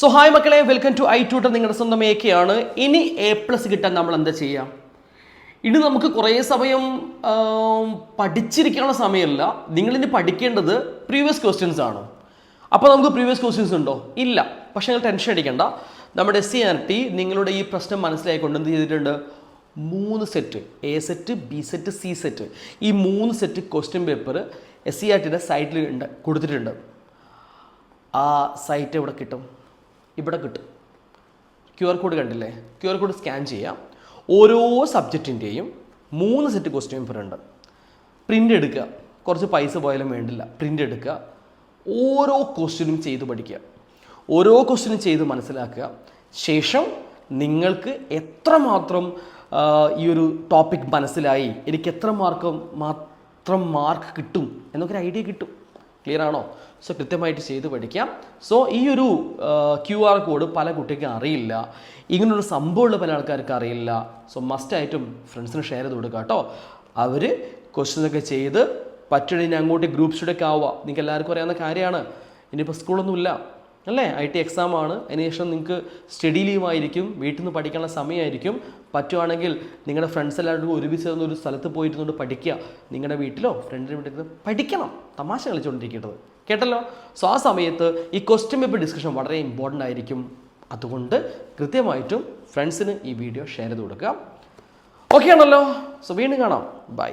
So hi മക്കളെ welcome to I tutor നിങ്ങളുടെ സ്വന്തം ഏക്കെയാണ് ഇനി എ പ്ലസ് കിട്ടാൻ നമ്മൾ എന്താ ചെയ്യാം? ഇനി നമുക്ക് കുറേ സമയം പഠിച്ചിരിക്കാനുള്ള സമയമല്ല. നിങ്ങളിനി പഠിക്കേണ്ടത് പ്രീവിയസ് ക്വസ്റ്റ്യൻസ് ആണ്. അപ്പോൾ നമുക്ക് പ്രീവിയസ് ക്വസ്റ്റ്യൻസ് ഉണ്ടോ? ഇല്ല. പക്ഷേ നിങ്ങൾ ടെൻഷൻ അടിക്കേണ്ട. നമ്മുടെ എസ് സി ആർ ടി നിങ്ങളുടെ ഈ പ്രശ്നം മനസ്സിലായിക്കൊണ്ട് എന്ത് ചെയ്തിട്ടുണ്ട്? മൂന്ന് set A set B set C set ഈ മൂന്ന് set question paper S C R ടിയുടെ സൈറ്റിൽ ഉണ്ട് കൊടുത്തിട്ടുണ്ട്. ആ സൈറ്റ് എവിടെ കിട്ടും? ഇവിടെ കിട്ടും. ക്യു ആർ കോഡ് കണ്ടില്ലേ? ക്യു ആർ കോഡ് സ്കാൻ ചെയ്യാം. ഓരോ സബ്ജക്റ്റിന്റെയും മൂന്ന് സെറ്റ് ക്വസ്റ്റ്യൻ പേപ്പർ ഉണ്ട്. പ്രിന്റ് എടുക്കുക. കുറച്ച് പൈസ പോയാലും വേണ്ടില്ല. പ്രിന്റ് എടുക്കുക. ഓരോ ക്വസ്റ്റ്യനും ചെയ്ത് പഠിക്കുക. ഓരോ ക്വസ്റ്റ്യനും ചെയ്ത് മനസ്സിലാക്കുക. ശേഷം നിങ്ങൾക്ക് എത്രമാത്രം ഈ ഒരു ടോപ്പിക് മനസ്സിലായി? എനിക്ക് എത്ര മാർക്ക് മാത്രം മാർക്ക് കിട്ടും? എന്നൊക്കെ ഒരു ഐഡിയ കിട്ടും. ക്ലിയർ ആണോ? സോ കൃത്യമായിട്ട് ചെയ്ത് പഠിക്കാം. സോ ഈ ഒരു ക്യു ആർ കോഡ് പല കുട്ടിക്കും അറിയില്ല. ഇങ്ങനൊരു സംഭവമുള്ള പല ആൾക്കാർക്ക് അറിയില്ല. സോ മസ്റ്റായിട്ടും ഫ്രണ്ട്സിന് ഷെയർ ചെയ്ത് കൊടുക്കുക കേട്ടോ. അവർ ക്വസ്റ്റ്യൻസൊക്കെ ചെയ്ത് പറ്റുകയാണെങ്കിൽ അങ്ങോട്ട് ഗ്രൂപ്പ് സ്റ്റഡിയൊക്കെ ആവുക. നിങ്ങൾക്ക് എല്ലാവർക്കും അറിയാവുന്ന കാര്യമാണ്. ഇനിയിപ്പോൾ സ്കൂളൊന്നുമില്ല അല്ലേ? ഐ ടി എക്സാം ആണ്. അതിനുശേഷം നിങ്ങൾക്ക് സ്റ്റഡി ലീവ് ആയിരിക്കും. വീട്ടിൽ നിന്ന് പഠിക്കാനുള്ള സമയമായിരിക്കും. പറ്റുവാണെങ്കിൽ നിങ്ങളുടെ ഫ്രണ്ട്സ് എല്ലാവരും ഒരുമിച്ച് ഒരു സ്ഥലത്ത് പോയിരുന്നുകൊണ്ട് പഠിക്കുക. നിങ്ങളുടെ വീട്ടിലോ ഫ്രണ്ടിന്റെ വീട്ടിൽ പഠിക്കണം. തമാശ കളിച്ചുകൊണ്ടിരിക്കേണ്ടത് കേട്ടല്ലോ? സോ ആ സമയത്ത് ഈ ക്വസ്റ്റ്യൻ പേപ്പർ ഡിസ്കഷൻ വളരെ ഇമ്പോർട്ടന്റ് ആയിരിക്കും. അതുകൊണ്ട് കൃത്യമായിട്ടും ഫ്രണ്ട്സിന് ഈ വീഡിയോ ഷെയർ ചെയ്ത് കൊടുക്കുക ഓക്കെ ആണല്ലോ? സോ വീണ്ടും കാണാം. ബൈ